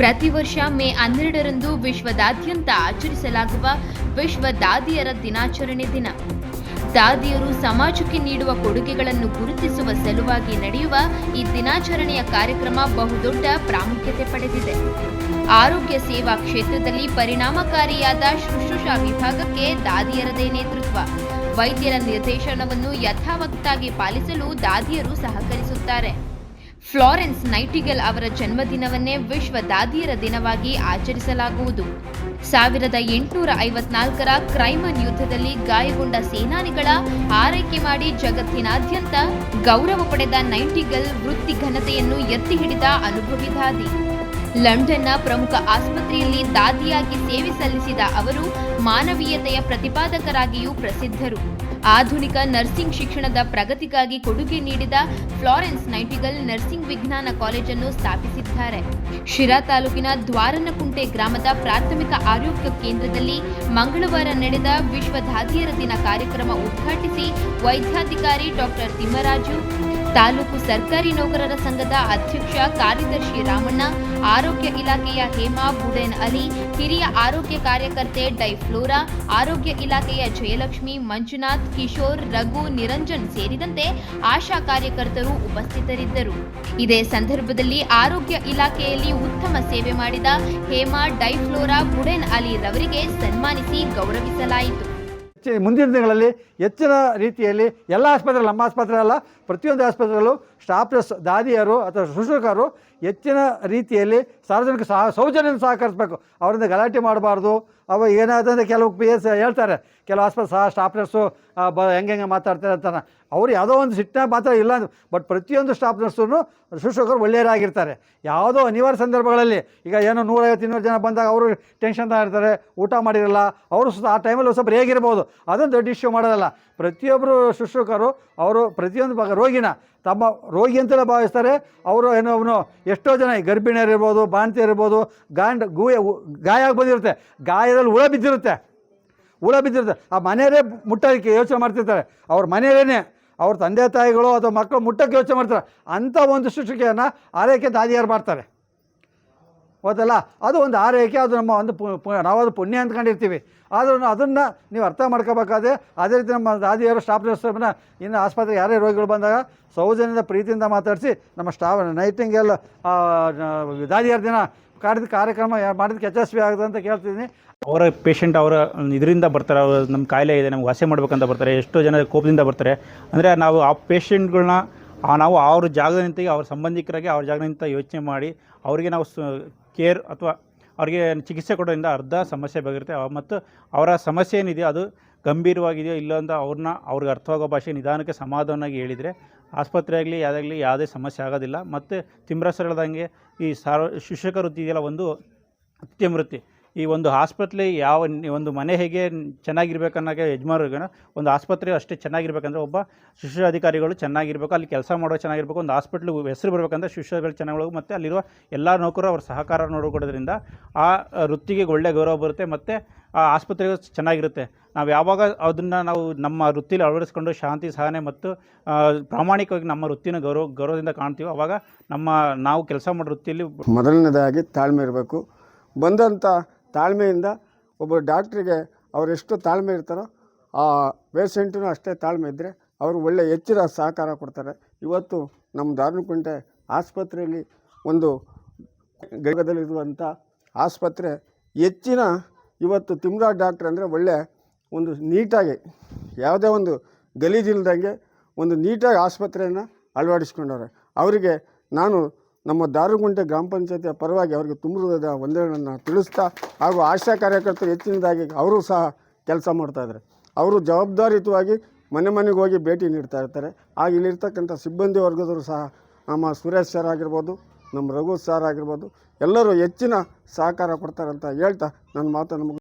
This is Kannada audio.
ಪ್ರತಿ ವರ್ಷ ಮೇ ಹನ್ನೆರಡರಂದು ವಿಶ್ವದಾದ್ಯಂತ ಆಚರಿಸಲಾಗುವ ವಿಶ್ವ ದಾದಿಯರ ದಿನಾಚರಣೆ ದಿನ. ದಾದಿಯರು ಸಮಾಜಕ್ಕೆ ನೀಡುವ ಕೊಡುಗೆಗಳನ್ನು ಗುರುತಿಸುವ ಸಲುವಾಗಿ ನಡೆಯುವ ಈ ದಿನಾಚರಣೆಯ ಕಾರ್ಯಕ್ರಮ ಬಹುದೊಡ್ಡ ಪ್ರಾಮುಖ್ಯತೆ ಪಡೆದಿದೆ. ಆರೋಗ್ಯ ಸೇವಾ ಕ್ಷೇತ್ರದಲ್ಲಿ ಪರಿಣಾಮಕಾರಿಯಾದ ಶುಶ್ರೂಷಾ ವಿಭಾಗಕ್ಕೆ ದಾದಿಯರದೇ ನೇತೃತ್ವ. ವೈದ್ಯರ ನಿರ್ದೇಶನವನ್ನು ಯಥಾವತ್ತಾಗಿ ಪಾಲಿಸಲು ದಾದಿಯರು ಸಹಕರಿಸುತ್ತಾರೆ. ಫ್ಲಾರೆನ್ಸ್ ನೈಟಿಗಲ್ ಅವರ ಜನ್ಮದಿನವನ್ನೇ ವಿಶ್ವ ದಾದಿಯರ ದಿನವಾಗಿ ಆಚರಿಸಲಾಗುವುದು. ಸಾವಿರದ ಎಂಟುನೂರ ಐವತ್ನಾಲ್ಕರ ಕ್ರೈಮನ್ ಯುದ್ಧದಲ್ಲಿ ಗಾಯಗೊಂಡ ಸೇನಾನಿಗಳ ಆರೈಕೆ ಮಾಡಿ ಜಗತ್ತಿನಾದ್ಯಂತ ಗೌರವ ಪಡೆದ ನೈಟಿಗಲ್ ವೃತ್ತಿ ಘನತೆಯನ್ನು ಎತ್ತಿ ಹಿಡಿದ ಅನುಭವಿ ದಾದಿ. ಲಂಡನ್ನ ಪ್ರಮುಖ ಆಸ್ಪತ್ರೆಯಲ್ಲಿ ದಾದಿಯಾಗಿ ಸೇವೆ ಸಲ್ಲಿಸಿದ ಅವರು ಮಾನವೀಯತೆಯ ಪ್ರತಿಪಾದಕರಾಗಿಯೂ ಪ್ರಸಿದ್ಧರು. ಆಧುನಿಕ ನರ್ಸಿಂಗ್ ಶಿಕ್ಷಣದ ಪ್ರಗತಿಗಾಗಿ ಕೊಡುಗೆ ನೀಡಿದ ಫ್ಲಾರೆನ್ಸ್ ನೈಟಿಗಲ್ ನರ್ಸಿಂಗ್ ವಿಜ್ಞಾನ ಕಾಲೇಜನ್ನು ಸ್ಥಾಪಿಸಿದ್ದಾರೆ. ಶಿರಾ ತಾಲೂಕಿನ ದ್ವಾರನಕುಂಟೆ ಗ್ರಾಮದ ಪ್ರಾಥಮಿಕ ಆರೋಗ್ಯ ಕೇಂದ್ರದಲ್ಲಿ ಮಂಗಳವಾರ ನಡೆದ ವಿಶ್ವ ದಾದಿಯರ ದಿನ ಕಾರ್ಯಕ್ರಮ ಉದ್ಘಾಟಿಸಿ ವೈದ್ಯಾಧಿಕಾರಿ ಡಾಕ್ಟರ್ ತಿಮ್ಮರಾಜು ತಾಲೂಕು ಸರ್ಕಾರಿ ನೌಕರರ ಸಂಘದ ಅಧ್ಯಕ್ಷ ಕಾರ್ಯದರ್ಶಿ ರಾಮಣ್ಣ, ಆರೋಗ್ಯ ಇಲಾಖೆಯ ಹೇಮಾ, ಬುಡೇನ್ ಅಲಿ, ಹಿರಿಯ ಆರೋಗ್ಯ ಕಾರ್ಯಕರ್ತೆ ಡೈಫ್ಲೋರಾ, ಆರೋಗ್ಯ ಇಲಾಖೆಯ ಜಯಲಕ್ಷ್ಮಿ, ಮಂಜುನಾಥ್, ಕಿಶೋರ್, ರಘು, ನಿರಂಜನ್ ಸೇರಿದಂತೆ ಆಶಾ ಕಾರ್ಯಕರ್ತರು ಉಪಸ್ಥಿತರಿದ್ದರು. ಇದೇ ಸಂದರ್ಭದಲ್ಲಿ ಆರೋಗ್ಯ ಇಲಾಖೆಯಲ್ಲಿ ಉತ್ತಮ ಸೇವೆ ಮಾಡಿದ ಹೇಮಾ, ಡೈಫ್ಲೋರಾ, ಬುಡೇನ್ ಅಲಿ ರವರಿಗೆ ಸನ್ಮಾನಿಸಿ ಗೌರವಿಸಲಾಯಿತು. ಮುಂದಿನ ದಿನಗಳಲ್ಲಿ ಹೆಚ್ಚಿನ ರೀತಿಯಲ್ಲಿ ಎಲ್ಲ ಆಸ್ಪತ್ರೆ ನಮ್ಮ ಆಸ್ಪತ್ರೆ ಅಲ್ಲ ಪ್ರತಿಯೊಂದು ಆಸ್ಪತ್ರೆಗಳಲ್ಲೂ ಸ್ಟಾಫ್ ನರ್ಸ್ ದಾದಿಯರು ಅಥವಾ ಶುಶ್ರೂಷಕರು ಹೆಚ್ಚಿನ ರೀತಿಯಲ್ಲಿ ಸಾರ್ವಜನಿಕ ಸಹ ಸೌಜನ್ಯ ಸಹಕರಿಸಬೇಕು. ಅವರಿಂದ ಗಲಾಟೆ ಮಾಡಬಾರ್ದು. ಅವ ಏನಾದಂದರೆ ಕೆಲವು ಪಿ ಎಸ್ ಹೇಳ್ತಾರೆ. ಕೆಲವು ಆಸ್ಪತ್ರೆ ಸಹ ಸ್ಟಾಫ್ ನರ್ಸು ಬ, ಹೆಂಗೆ ಹೆಂಗೆ ಮಾತಾಡ್ತಾರೆ ಅಂತಾನೆ ಅವ್ರು ಯಾವುದೋ ಒಂದು ಸಿಟ್ಟಿನ ಮಾತ್ರ ಇಲ್ಲ ಬಟ್ ಪ್ರತಿಯೊಂದು ಸ್ಟಾಫ್ ನರ್ಸೂ ಶುಶ್ರೂಷಕರು ಒಳ್ಳೆಯರಾಗಿರ್ತಾರೆ. ಯಾವುದೋ ಅನಿವಾರ್ಯ ಸಂದರ್ಭಗಳಲ್ಲಿ ಈಗ ಏನೋ ನೂರೈವತ್ತು, ಇನ್ನೂರು ಜನ ಬಂದಾಗ ಅವರು ಟೆನ್ಷನ್ ಇರ್ತಾರೆ, ಊಟ ಮಾಡಿರಲ್ಲ. ಅವರು ಆ ಟೈಮಲ್ಲಿ ಸ್ವಲ್ಪ ಹೇಗಿರ್ಬೋದು ಅದೊಂದು ದೊಡ್ಡ ಇಶ್ಯೂ ಮಾಡೋದಲ್ಲ. ಪ್ರತಿಯೊಬ್ಬರು ಶುಶ್ರೂಷಕರು, ಅವರು ಪ್ರತಿಯೊಂದು ಭಾಗ ರೋಗಿನ ತಮ್ಮ ರೋಗಿ ಅಂತಲೇ ಭಾವಿಸ್ತಾರೆ. ಅವರು ಏನೋ ಅವನು ಎಷ್ಟೋ ಜನ ಗರ್ಭಿಣಿಯರಿರ್ಬೋದು ಇರ್ಬೋದು ಗಾಂಡ್ ಗೂಯ ಗಾಯ ಆಗಿ ಬಂದಿರುತ್ತೆ. ಗಾಯದಲ್ಲಿ ಹುಳ ಬಿದ್ದಿರುತ್ತೆ. ಹುಳ ಬಿದ್ದಿರುತ್ತೆ. ಆ ಮನೆಯವರೇ ಮುಟ್ಟೋದಕ್ಕೆ ಯೋಚನೆ ಮಾಡ್ತಿರ್ತಾರೆ. ಅವ್ರ ಮನೆಯವರೇನೆ ಅವ್ರ ತಂದೆ ತಾಯಿಗಳು ಅಥವಾ ಮಕ್ಕಳು ಮುಟ್ಟಕ್ಕೆ ಯೋಚನೆ ಮಾಡ್ತಾರೆ. ಅಂಥ ಒಂದು ಶುಶ್ರೂಷೆಯನ್ನು ಆರೈಕೆ ದಾದಿಯಾರು ಮಾಡ್ತಾರೆ. ಹೌದಲ್ಲ? ಅದು ಒಂದು ಆರೈಕೆ, ಅದು ನಮ್ಮ ಒಂದು ಪು, ಪು- ನಾವು ಅದು ಪುಣ್ಯ ಅಂದ್ಕೊಂಡಿರ್ತೀವಿ. ಆದ್ರೂ ಅದನ್ನು ನೀವು ಅರ್ಥ ಮಾಡ್ಕೋಬೇಕಾದ್ರೆ, ಅದೇ ರೀತಿ ನಮ್ಮ ದಾದಿಯವರು, ಸ್ಟಾಫ್ ನರ್ಸ್ನ ಇನ್ನು ಆಸ್ಪತ್ರೆಗೆ ಯಾರೇ ರೋಗಿಗಳು ಬಂದಾಗ ಸೌಜನ್ಯದ ಪ್ರೀತಿಯಿಂದ ಮಾತಾಡಿಸಿ ನಮ್ಮ ಸ್ಟಾಫ್ ನೈಟಿಂಗೆಲ್ಲ ದಾದಿಯರ ದಿನ ಕಾಡಿದ ಕಾರ್ಯಕ್ರಮ ಮಾಡಿದಕ್ಕೆ ಯಶಸ್ವಿ ಆಗುತ್ತೆ ಅಂತ ಕೇಳ್ತಿದ್ದೀನಿ. ಅವರ ಪೇಷಂಟ್ ಅವರ ಇದರಿಂದ ಬರ್ತಾರೆ, ಅವ್ರು ನಮ್ಮ ಕಾಯಿಲೆ ಇದೆ, ನಮ್ಗೆ ವಾಸಿ ಮಾಡ್ಬೇಕಂತ ಬರ್ತಾರೆ, ಎಷ್ಟೋ ಜನ ಕೋಪದಿಂದ ಬರ್ತಾರೆ. ಅಂದರೆ ನಾವು ಆ ಪೇಷಂಟ್ಗಳನ್ನ ನಾವು ಅವ್ರ ಜಾಗದ ಅವ್ರ ಸಂಬಂಧಿಕರಾಗಿ ಅವ್ರ ಜಾಗ ಯೋಚನೆ ಮಾಡಿ ಅವರಿಗೆ ನಾವು ಕೇರ್ ಅಥವಾ ಅವರಿಗೆ ಚಿಕಿತ್ಸೆ ಕೊಡೋದ್ರಿಂದ ಅರ್ಧ ಸಮಸ್ಯೆ ಅವ್- ಮತ್ತು ಅವರ ಸಮಸ್ಯೆ ಏನಿದೆಯೋ ಅದು ಗಂಭೀರವಾಗಿದೆಯೋ ಇಲ್ಲ ಅಂತ ಅವ್ರನ್ನ ಅವ್ರಿಗೆ ಅರ್ಥವಾಗೋ ಭಾಷೆ ನಿಧಾನಕ್ಕೆ ಸಮಾಧಾನವಾಗಿ ಹೇಳಿದರೆ ಆಸ್ಪತ್ರೆ ಆಗಲಿ ಯಾವುದಾಗಲಿ ಯಾವುದೇ ಸಮಸ್ಯೆ ಆಗೋದಿಲ್ಲ. ಮತ್ತು ತಿಮ್ರಸರ್ ಹೇಳ್ದಂಗೆ ಈ ಸಾರ್ವ, ಶಿಕ್ಷಕ ವೃತ್ತಿ ಇದೆಯಲ್ಲ ಒಂದು ಅತ್ಯಮ ವೃತ್ತಿ ಈ ಒಂದು ಆಸ್ಪತ್ರೆ ಯಾವ ಒಂದು ಮನೆ ಹೇಗೆ ಚೆನ್ನಾಗಿರ್ಬೇಕನ್ನೋಕೆ ಯಜಮಾನರಿಗೆ ಒಂದು ಆಸ್ಪತ್ರೆ ಅಷ್ಟೇ ಚೆನ್ನಾಗಿರ್ಬೇಕಂದ್ರೆ ಒಬ್ಬ ಶಿಶು ಅಧಿಕಾರಿಗಳು ಚೆನ್ನಾಗಿರಬೇಕು, ಅಲ್ಲಿ ಕೆಲಸ ಮಾಡೋ ಚೆನ್ನಾಗಿರ್ಬೇಕು, ಒಂದು ಹಾಸ್ಪಿಟ್ಲ್ ಹೆಸರು ಬರಬೇಕಂದ್ರೆ ಶಿಶುಗಳು ಚೆನ್ನಾಗಿ ಮತ್ತು ಅಲ್ಲಿರುವ ಎಲ್ಲ ನೌಕರರು ಅವ್ರ ಸಹಕಾರ ನೋಡಿಕೊಡೋದ್ರಿಂದ ಆ ವೃತ್ತಿಗೆ ಒಳ್ಳೆ ಗೌರವ ಬರುತ್ತೆ, ಮತ್ತು ಆ ಆಸ್ಪತ್ರೆಗೆ ಚೆನ್ನಾಗಿರುತ್ತೆ. ನಾವು ಯಾವಾಗ ಅದನ್ನು ನಾವು ನಮ್ಮ ವೃತ್ತಿಲಿ ಅಳವಡಿಸ್ಕೊಂಡು ಶಾಂತಿ, ಸಹನೆ ಮತ್ತು ಪ್ರಾಮಾಣಿಕವಾಗಿ ನಮ್ಮ ವೃತ್ತಿನ ಗೌರವ, ಗೌರವದಿಂದ ಕಾಣ್ತೀವೋ, ಅವಾಗ ನಮ್ಮ ನಾವು ಕೆಲಸ ಮಾಡೋ ವೃತ್ತಿಯಲ್ಲಿ ಮೊದಲನೇದಾಗಿ ತಾಳ್ಮೆ ಇರಬೇಕು. ಬಂದಂಥ ತಾಳ್ಮೆಯಿಂದ ಒಬ್ಬ ಡಾಕ್ಟ್ರಿಗೆ ಅವರೆಷ್ಟು ತಾಳ್ಮೆ ಇರ್ತಾರೋ ಆ ಪೇಷಂಟೂ ಅಷ್ಟೇ ತಾಳ್ಮೆ ಇದ್ದರೆ ಅವರು ಒಳ್ಳೆಯ ಹೆಚ್ಚಿನ ಸಹಕಾರ ಕೊಡ್ತಾರೆ. ಇವತ್ತು ನಮ್ಮ ದಾರುಣಕುಂಟೆ ಆಸ್ಪತ್ರೆಯಲ್ಲಿ ಒಂದು ಗದಲ್ಲಿರುವಂಥ ಆಸ್ಪತ್ರೆ ಹೆಚ್ಚಿನ ಇವತ್ತು ತಿಮ್ರಾ ಡಾಕ್ಟ್ರ್ ಅಂದರೆ ಒಳ್ಳೆ ಒಂದು ನೀಟಾಗಿ ಯಾವುದೇ ಒಂದು ಗಲೀಜಿಲ್ದಂಗೆ ಒಂದು ನೀಟಾಗಿ ಆಸ್ಪತ್ರೆಯನ್ನು ಅಳವಡಿಸ್ಕೊಂಡವ್ರೆ. ಅವರಿಗೆ ನಾನು ನಮ್ಮ ದಾರುಗುಂಟೆ ಗ್ರಾಮ ಪಂಚಾಯತಿಯ ಪರವಾಗಿ ಅವರಿಗೆ ತುಂಬಿದ ವಂದನೆಗಳನ್ನು ತಿಳಿಸ್ತಾ ಹಾಗೂ ಆಶಾ ಕಾರ್ಯಕರ್ತರು ಹೆಚ್ಚಿನದಾಗಿ ಅವರು ಸಹ ಕೆಲಸ ಮಾಡ್ತಾಯಿದ್ದಾರೆ ಅವರು ಜವಾಬ್ದಾರಿಯುತವಾಗಿ ಮನೆ ಮನೆಗೆ ಹೋಗಿ ಭೇಟಿ ನೀಡ್ತಾ ಇರ್ತಾರೆ. ಆಗ ಇಲ್ಲಿರ್ತಕ್ಕಂಥ ಸಿಬ್ಬಂದಿ ವರ್ಗದವರು ಸಹ ನಮ್ಮ ಸುರೇಶ್ ಸರ್ ಆಗಿರ್ಬೋದು, ನಮ್ಮ ರಘು ಸರ್ ಆಗಿರ್ಬೋದು, ಎಲ್ಲರೂ ಹೆಚ್ಚಿನ ಸಹಕಾರ ಕೊಡ್ತಾರೆ ಅಂತ ಹೇಳ್ತಾ ನನ್ನ ಮಾತನ್ನು ಮುಗಿಸ್